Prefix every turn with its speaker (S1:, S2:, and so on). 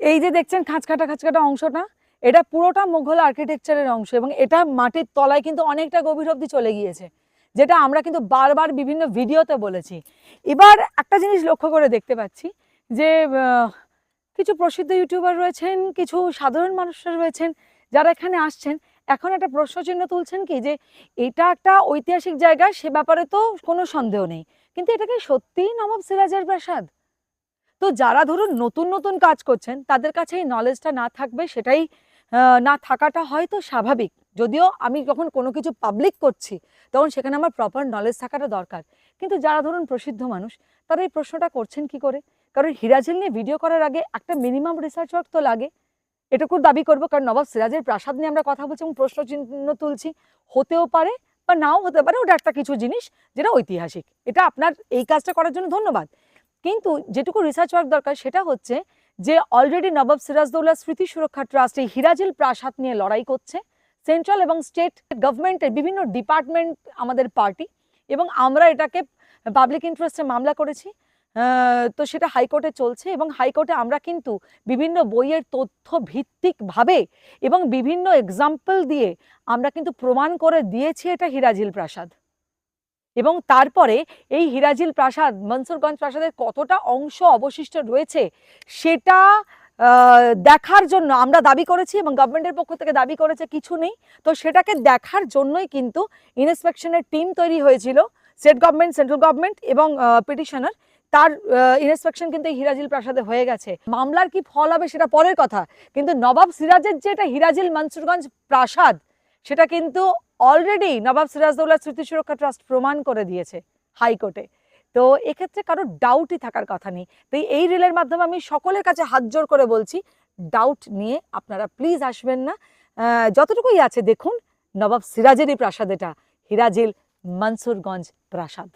S1: এই যে দেখছেন খাঁচকাটা খাঁচকাটা অংশটা, এটা পুরোটা মুঘল আর্কিটেকচারের অংশ এবং এটা মাটির তলায় কিন্তু অনেকটা গভীর অবধি চলে গিয়েছে, যেটা আমরা কিন্তু বারবার বিভিন্ন ভিডিওতে বলেছি। এবার একটা জিনিস লক্ষ্য করে দেখতে পাচ্ছি যে কিছু প্রসিদ্ধ ইউটিউবার রয়েছেন, কিছু সাধারণ মানুষরা রয়েছেন, যারা এখানে আসছেন। এখন একটা প্রশ্নচিহ্ন তুলছেন কি যে, এটা একটা ঐতিহাসিক জায়গা, সে ব্যাপারে তো কোনো সন্দেহ নেই। কিন্তু এটা কি সত্যিই নবাব সিরাজের প্রাসাদ? তো যারা ধরুন নতুন নতুন কাজ করছেন, তাদের কাছে এই নলেজটা না থাকবে, সেটাই না থাকাটা হয়তো স্বাভাবিক। যদিও আমি যখন কোনো কিছু পাবলিক করছি, তখন সেখানে আমার প্রপার নলেজ থাকাটা দরকার। কিন্তু যারা ধরুন প্রসিদ্ধ মানুষ, তারা এই প্রশ্নটা করছেন কি করে? কারণ হিরাঝিল নিয়ে ভিডিও করার আগে একটা মিনিমাম রিসার্চ ওয়ার্ক তো লাগে। এটুকু দাবি করব, কারণ নবাব সিরাজের প্রাসাদ নিয়ে আমরা কথা বলছি এবং প্রশ্ন চিহ্ন তুলছি। হতেও পারে বা নাও হতে পারে, ওটা একটা কিছু জিনিস যেটা ঐতিহাসিক। এটা আপনার এই কাজটা করার জন্য ধন্যবাদ। কিন্তু যেটুকু রিসার্চ ওয়ার্ক দরকার সেটা হচ্ছে যে অলরেডি নবাব সিরাজদৌল্লা স্মৃতি সুরক্ষা ট্রাস্ট এই হিরাজিল প্রাসাদ নিয়ে লড়াই করছে। সেন্ট্রাল এবং স্টেট গভর্নমেন্টের বিভিন্ন ডিপার্টমেন্ট আমাদের পার্টি এবং আমরা এটাকে পাবলিক ইন্টারেস্টে মামলা করেছি। তো সেটা হাইকোর্টে চলছে এবং হাইকোর্টে আমরা কিন্তু বিভিন্ন বইয়ের তথ্য ভিত্তিকভাবে এবং বিভিন্ন এক্সাম্পল দিয়ে আমরা কিন্তু প্রমাণ করে দিয়েছি এটা হিরাজিল প্রাসাদ। এবং তারপরে এই হিরাজিল প্রাসাদ, মনসুরগঞ্জ প্রাসাদের কতটা অংশ অবশিষ্ট রয়েছে সেটা দেখার জন্য আমরা দাবি করেছি এবং গভর্নমেন্টের পক্ষ থেকে দাবি করেছে কিছু নেই। তো সেটাকে দেখার জন্যই কিন্তু ইন্সপেকশনের টিম তৈরি হয়েছিল স্টেট গভর্নমেন্ট সেন্ট্রাল গভর্নমেন্ট এবং পিটিশনার তার ইন্সপেকশন কিন্তু এই হিরাজিল প্রাসাদে হয়ে গেছে। মামলার কি ফল হবে সেটা পরের কথা। কিন্তু নবাব সিরাজের যে এটা হিরাজিল মনসুরগঞ্জ প্রাসাদ, সেটা কিন্তু অলরেডি নবাব সিরাজদৌল্লা স্মৃতি সুরক্ষা ট্রাস্ট প্রমাণ করে দিয়েছে হাইকোর্টে। তো এক্ষেত্রে কারও ডাউটই থাকার কথা নেই। তো এই রিলের মাধ্যমে আমি সকলের কাছে হাত জোর করে বলছি ডাউট নিয়ে আপনারা প্লিজ আসবেন না। যতটুকুই আছে দেখুন নবাব সিরাজেরই প্রাসাদ এটা হিরাজিল মনসুরগঞ্জ প্রাসাদ